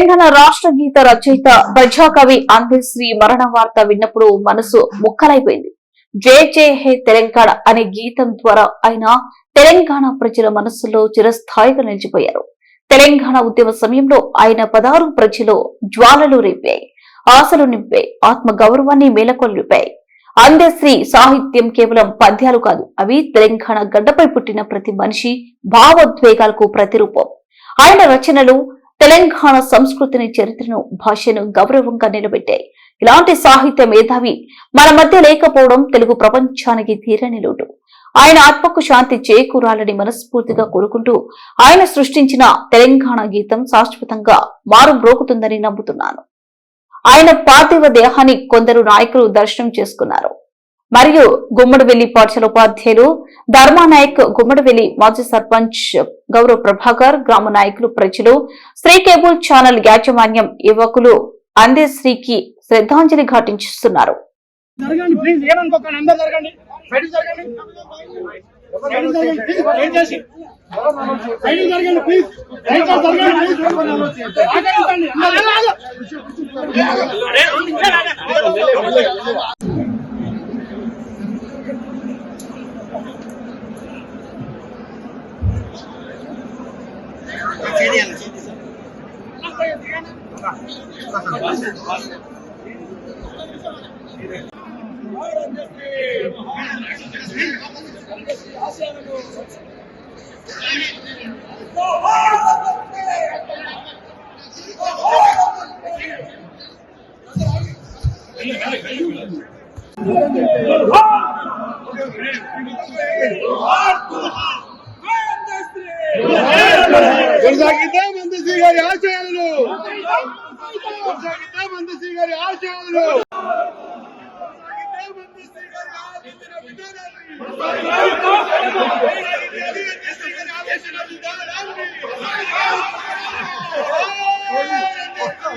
తెలంగాణ రాష్ట్ర గీత రచయిత ప్రజాకవి అందశ్రీ మరణ వార్త విన్నప్పుడు మనసు ముక్కలైపోయింది. జే జే హే తెలంగాణ అనే గీతం ద్వారా ఆయన తెలంగాణ ప్రజల మనస్సులో చిరస్థాయిగా నిలిచిపోయారు. తెలంగాణ ఉద్యమ సమయంలో ఆయన పదహారు ప్రజలో జ్వాలలు రేపాయి. ఆశలు నింపాయి. ఆత్మ గౌరవాన్ని మేలకొల్పాయి అందశ్రీ సాహిత్యం కేవలం పద్యాలు కాదు అవి తెలంగాణ గడ్డపై పుట్టిన ప్రతి మనిషి భావోద్వేగాలకు ప్రతిరూపం. ఆయన రచనలు తెలంగాణ సంస్కృతిని చరిత్రను భాషను గౌరవంగా నిలబెట్టాయి. ఇలాంటి సాహిత్య మేధావి మన మధ్య లేకపోవడం తెలుగు ప్రపంచానికి తీరని లోటు. ఆయన ఆత్మకు శాంతి చేకూరాలని మనస్ఫూర్తిగా కోరుకుంటూ ఆయన సృష్టించిన తెలంగాణ గీతం శాశ్వతంగా మారుమ్రోగుతుందని నమ్ముతున్నాను. ఆయన పార్థివ దేహాన్ని కొందరు నాయకులు దర్శనం చేసుకున్నారు. మరియు గుమ్మడివెల్లి పాఠశాల ఉపాధ్యాయులు ధర్మానాయక్ గుమ్మడివెల్లి మాజీ సర్పంచ్ గౌరవ్ ప్రభాకర్ గ్రామ నాయకులు ప్రజలు శ్రీ కేబుల్ ఛానల్ యాజమాన్యం యువకులు అందే శ్రీకి శ్రద్ధాంజలి ఘాటించుతున్నారు. Oh, కొనసాగిద్దాం మందశ్రీ గారి ఆశయాలను. కొనసాగిద్దాం మందశ్రీ గారి ఆశయాలను. కొనసాగిద్దాం